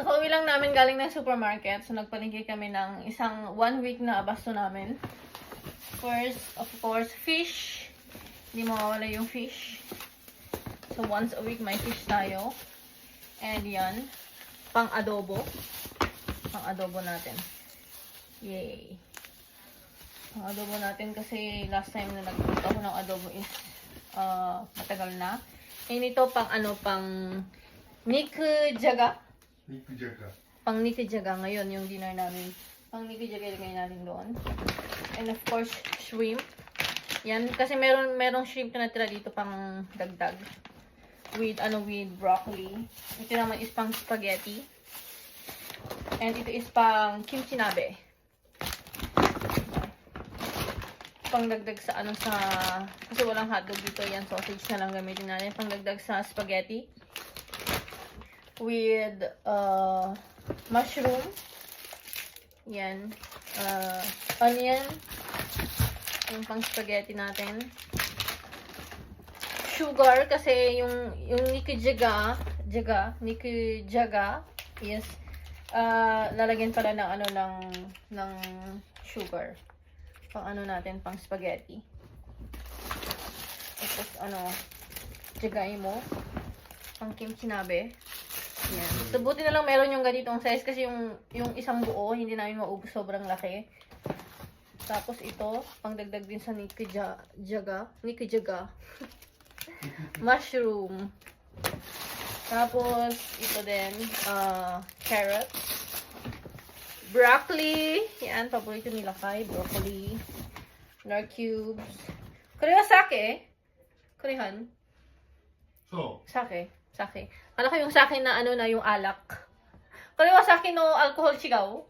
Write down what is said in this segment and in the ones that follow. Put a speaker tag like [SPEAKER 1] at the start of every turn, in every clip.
[SPEAKER 1] So, kauwi lang namin galing ng supermarket. So, nagpalingki kami ng isang one week na abasto namin. First, of course, fish. Hindi mawawala yung fish. So, once a week may fish tayo. And yan, pang adobo. Pang adobo natin. Yay. Pang adobo natin kasi last time na nagpunta ako ng adobo is uh, matagal na. And ito pang ano, pang nikujaga.
[SPEAKER 2] Nikujaga.
[SPEAKER 1] Pang nikujaga ngayon yung dinner namin. Pang nikujaga ilagay natin doon. And of course, shrimp. Yan, kasi meron merong shrimp na natira dito pang dagdag. With, ano, with broccoli. Ito naman is pang spaghetti. And ito is pang kimchi nabe. Pang dagdag sa, ano, sa, kasi walang hotdog dito. Yan, sausage na lang gamitin natin. Pang dagdag sa spaghetti. With, uh, mushroom. Yan. Uh, onion. Yung pang spaghetti natin. Sugar kasi yung yung nikujaga, jaga, nikujaga is uh, lalagyan pala ng ano ng ng sugar. Pang ano natin, pang spaghetti. Tapos ano, jagain mo. Pang kimchi nabe. Yan. So, buti na lang meron yung ganitong size kasi yung, yung isang buo, hindi namin maubos sobrang laki. Tapos ito, pangdagdag din sa nikujaga. Nikujaga. Mushroom. Tapos, ito din, uh, carrot. Broccoli. Yan, paborito nila kay. Broccoli. Nor cubes. Korea sake. Korehan.
[SPEAKER 2] So,
[SPEAKER 1] Sake. Sake. Ano yung sake na ano na yung alak? Korea sake no alcohol chigaw?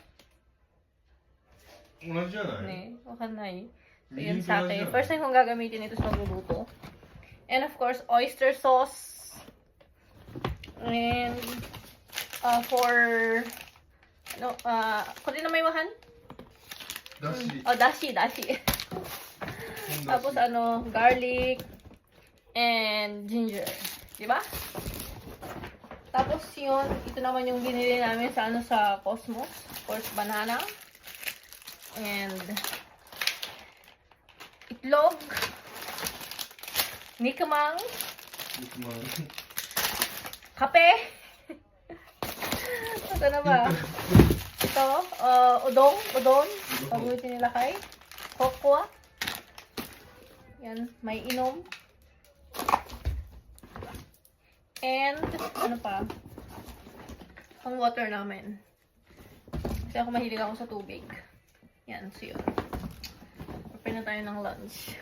[SPEAKER 2] 同じじゃない
[SPEAKER 1] Ne, wakanay. So,
[SPEAKER 2] 理
[SPEAKER 1] yun
[SPEAKER 2] 由と同じじゃ
[SPEAKER 1] sake.
[SPEAKER 2] ない
[SPEAKER 1] First time kong gagamitin ito sa magluluto. And of course, oyster sauce. And uh, for no, uh, kung na may wahan?
[SPEAKER 2] だし、
[SPEAKER 1] Oh, dashi, dashi.
[SPEAKER 2] 本だ
[SPEAKER 1] Tapos
[SPEAKER 2] し。
[SPEAKER 1] ano, garlic and ginger. Di ba? Tapos yun, ito naman yung binili namin sa ano sa Cosmos. Of course, banana. And itlog. Nikamang. Kape. Ito na ba? Ito, uh, udong, udon. Pabuti nila kay. Kokwa. Yan, may inom. And, ano pa? Ang water namin. Kasi ako mahilig ako sa tubig. Yan, so yun. Prepare na tayo ng lunch.